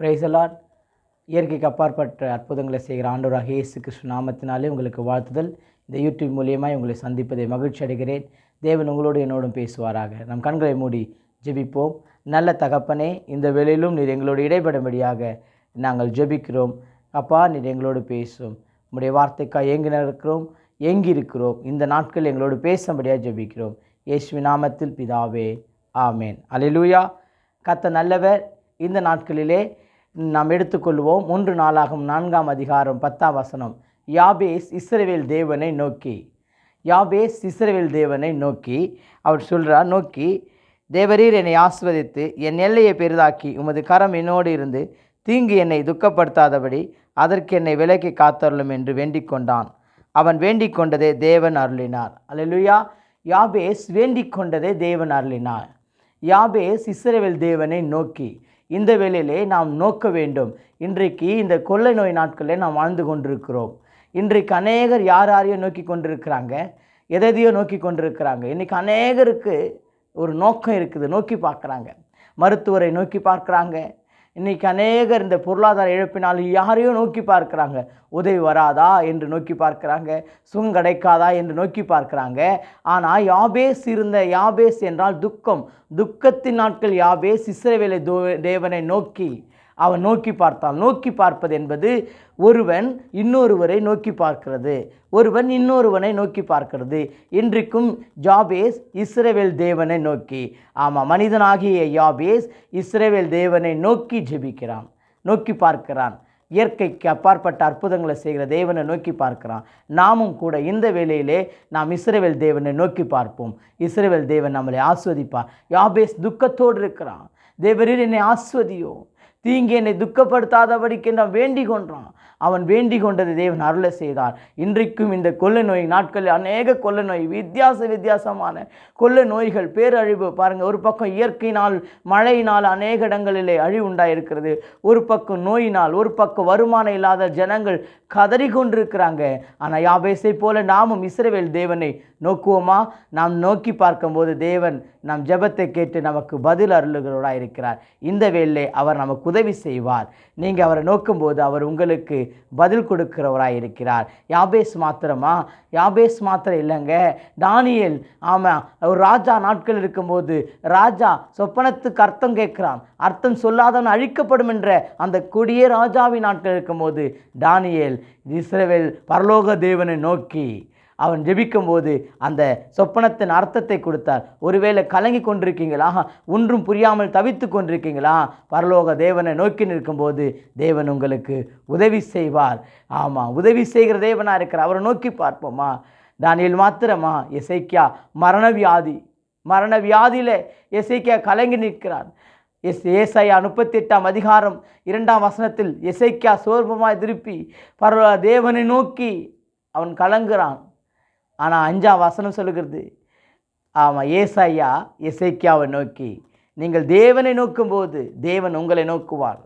பிரைசலாட் இயற்கைக்கு அப்பாற்பட்ட அற்புதங்களை செய்கிற ஆண்டவராக இயேசு கிருஷ்ண நாமத்தினாலே உங்களுக்கு வாழ்த்துதல். இந்த யூடியூப் மூலியமாக உங்களை சந்திப்பதை மகிழ்ச்சி அடைகிறேன். தேவன் உங்களோடு என்னோடும் பேசுவாராக. நம் கண்களை மூடி ஜெபிப்போம். நல்ல தகப்பனே இந்த வேளையிலும் நீர் எங்களோடு இடைபடும்படியாக நாங்கள் ஜெபிக்கிறோம். அப்பா நீர் எங்களோடு பேசும். உங்களுடைய வார்த்தைக்காக எங்கு நடக்கிறோம் எங்கிருக்கிறோம் இந்த நாட்கள் எங்களோடு பேசும்படியாக ஜெபிக்கிறோம். இயேசுவி நாமத்தில் பிதாவே ஆமேன். அலிலூயா கத்த நல்லவர். இந்த நாட்களிலே நாம் எடுத்துக்கொள்வோம். மூன்று நாளாகும் நான்காம் அதிகாரம் பத்தாம் வசனம். யாபேஸ் இஸ்ரவேல் தேவனை நோக்கி. யாபேஸ் இஸ்ரவேல் தேவனை நோக்கி. அவர் சொல்கிறார் நோக்கி தேவரீர் என்னை ஆஸ்வதித்து என் எல்லையை பெரிதாக்கி உமது கரம் என்னோடு இருந்து தீங்கு என்னை துக்கப்படுத்தாதபடி அதற்கு என்னை விலக்கி காத்தருளும் என்று வேண்டிக் கொண்டான். அவன் வேண்டிக் கொண்டதே தேவன் அருளினார். அல்லேலூயா! யாபேஸ் வேண்டிக் கொண்டதே தேவன் அருளினார். யாபேஸ் இஸ்ரவேல் தேவனை நோக்கி. இந்த வேளையிலே நாம் நோக்க வேண்டும். இன்றைக்கு இந்த கொள்ளை நோய் நாட்களில் நாம் வாழ்ந்து கொண்டிருக்கிறோம். இன்றைக்கு அநேகர் யார் யாரையோ நோக்கி கொண்டிருக்கிறாங்க? எதையோ நோக்கி கொண்டிருக்கிறாங்க. இன்றைக்கி அநேகருக்கு ஒரு நோக்கம் இருக்குது. நோக்கி பார்க்குறாங்க. மருத்துவரை நோக்கி பார்க்குறாங்க. இன்றைக்கி அநேகர் இந்த பொருளாதார இழப்பினால் யாரையும் நோக்கி பார்க்குறாங்க. உதவி வராதா என்று நோக்கி பார்க்குறாங்க. சுகம் கிடைக்காதா என்று நோக்கி பார்க்குறாங்க. ஆனால் யாபேஸ் இருந்த யாபேஸ் என்றால் துக்கம். துக்கத்தின் நாட்கள் யாபேஸ் இஸ்ரவேலை தேவனை நோக்கி அவன் நோக்கி பார்த்தான் நோக்கி பார்ப்பது என்பது ஒருவன் இன்னொருவரை நோக்கி பார்க்கிறது. ஒருவன் இன்னொருவனை நோக்கி பார்க்கிறது. இன்றைக்கும் ஜாபேஸ் இஸ்ரேவேல் தேவனை நோக்கி. ஆமாம் மனிதனாகிய யாபேஸ் இஸ்ரேவேல் தேவனை நோக்கி ஜெபிக்கிறான் நோக்கி பார்க்கிறான். இயற்கைக்கு அப்பாற்பட்ட அற்புதங்களை செய்கிற தேவனை நோக்கி பார்க்கிறான். நாமும் கூட இந்த வேளையிலே நாம் இஸ்ரேவேல் தேவனை நோக்கி பார்ப்போம். இஸ்ரேவேல் தேவன் நம்மளை ஆஸ்வதிப்பார். யாபேஸ் துக்கத்தோடு இருக்கிறான். தேவரீர் என்னை ஆஸ்வதியோ? தீங்கு என்னை துக்கப்படுத்தாதபடிக்கு நான் வேண்டிக் கொண்டான் அவன் வேண்டிக் கொண்டது தேவன் அருளை செய்தார். இன்றைக்கும் இந்த கொள்ளை நோய் நாட்களில் அநேக கொள்ளை நோய் வித்தியாச வித்தியாசமான கொள்ளை நோய்கள் பேரழிவு. பாருங்கள் ஒரு பக்கம் இயற்கையினால் மழையினால் அநேக இடங்களிலே அழிவு உண்டாயிருக்கிறது. ஒரு பக்கம் நோயினால் ஒரு பக்கம் வருமானம் இல்லாத ஜனங்கள் கதறி கொண்டிருக்கிறாங்க ஆனால் யாபேசை போல நாமும் இஸ்ரவேல் தேவனை நோக்குவோமா? நாம் நோக்கி பார்க்கும்போது தேவன் நம் ஜெபத்தை கேட்டு நமக்கு பதில் அருளுகிறவராக இருக்கிறார் இந்த வேளை அவர் நமக்கு உதவி செய்வார். நீங்கள் அவரை நோக்கும்போது அவர் உங்களுக்கு பதில் கொடுக்கிறவராக இருக்கிறார் யாபேஸ் மாத்திரமா? யாபேஸ் மாத்திரம் இல்லைங்க. தானியல் ஆமாம் ஒரு ராஜா நாட்கள் இருக்கும்போது ராஜா சொப்பனத்துக்கு அர்த்தம் கேட்குறான். அர்த்தம் சொல்லாதவன் அழிக்கப்படும் என்ற அந்த கொடிய ராஜாவின் நாட்கள் இருக்கும்போது தானியல் இஸ்ரேவேல் பரலோக தேவனை நோக்கி அவன் ஜெபிக்கும்போது அந்த சொப்பனத்தின் அர்த்தத்தை கொடுத்தார். ஒருவேளை கலங்கி கொண்டிருக்கீங்களா? ஒன்றும் புரியாமல் தவித்து கொண்டிருக்கீங்களா? பரலோக தேவனை நோக்கி நிற்கும்போது தேவன் உங்களுக்கு உதவி செய்வார். ஆமாம் உதவி செய்கிற தேவனாக இருக்கிறார். அவரை நோக்கி பார்ப்போமா? தானியல் மாத்திரமா? எசைக்கியா மரண வியாதி மரண வியாதியில் எசைக்கியா கலங்கி நிற்கிறான். எஸ் ஏசாயா முப்பத்தி எட்டாம் அதிகாரம் இரண்டாம் வசனத்தில் எசைக்கியா சோர்வமாய் திருப்பி பரவ தேவனை நோக்கி அவன் கலங்குறான். ஆனால் அஞ்சாம் வசனம் சொல்லுகிறது. ஆமாம் ஏசாயா எசைக்கியாவை நோக்கி நீங்கள் தேவனை நோக்கும்போது தேவன் உங்களை நோக்குவார்.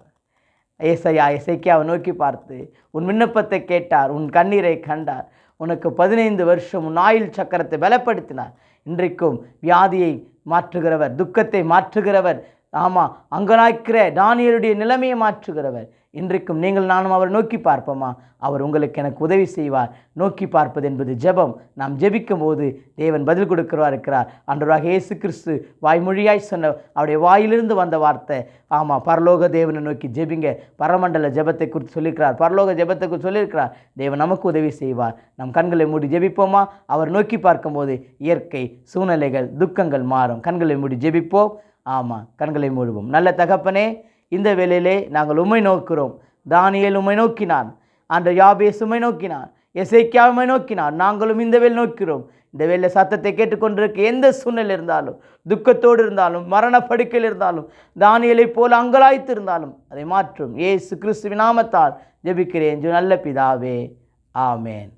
ஏசையா இசைக்கியாவை நோக்கி பார்த்து உன் விண்ணப்பத்தை கேட்டார் உன் கண்ணீரை கண்டார் உனக்கு பதினைந்து வருஷம் உன் ஆயுள் சக்கரத்தை பலப்படுத்தினார். இன்றைக்கும் வியாதியை மாற்றுகிறவர் துக்கத்தை மாற்றுகிறவர் ஆமாம் அங்கனாய்க்கிற தானியருடைய நிலைமையை மாற்றுகிறவர். இன்றைக்கும் நீங்கள் நானும் அவர் நோக்கி பார்ப்போமா? அவர் உங்களுக்கு எனக்கு உதவி செய்வார். நோக்கி பார்ப்பது என்பது ஜெபம். நாம் ஜெபிக்கும் போது தேவன் பதில் கொடுக்கிறவா இருக்கிறார். அன்றராக இயேசு கிறிஸ்து வாய்மொழியாய் சொன்ன அவருடைய வாயிலிருந்து வந்த வார்த்தை. ஆமாம் பரலோக தேவனை நோக்கி ஜெபிங்க. பரமண்டல ஜெபத்தை குறித்து சொல்லியிருக்கிறார். பரலோக ஜெபத்தை குறித்து சொல்லியிருக்கிறார். தேவன் நமக்கு உதவி செய்வார். நம் கண்களை மூடி ஜெபிப்போமா? அவர் நோக்கி பார்க்கும்போது இயற்கை சூழ்நிலைகள் துக்கங்கள் மாறும். கண்களை மூடி ஜெபிப்போம். ஆமாம் கண்களை மூடுவோம். நல்ல தகப்பனே இந்த வேலையிலே நாங்கள் உண்மை நோக்கிறோம். தானியல் உண்மை நோக்கினான். அந்த யாபேஸ் உண்மை நோக்கினான். எசைக்கியா உண்மை நோக்கினான். நாங்களும் இந்த வேலை நோக்கிறோம். இந்த வேலை சத்தத்தை கேட்டுக்கொண்டிருக்க எந்த சூழ்நிலை இருந்தாலும் துக்கத்தோடு இருந்தாலும் மரணப்படுக்கையில் இருந்தாலும் தானியலை போல அங்கலாய்த்து இருந்தாலும் அதை மாற்றும். ஏசு கிறிஸ்துவின் நாமத்தால் ஜெபிக்கிறேன். நல்ல பிதாவே. ஆமேன்.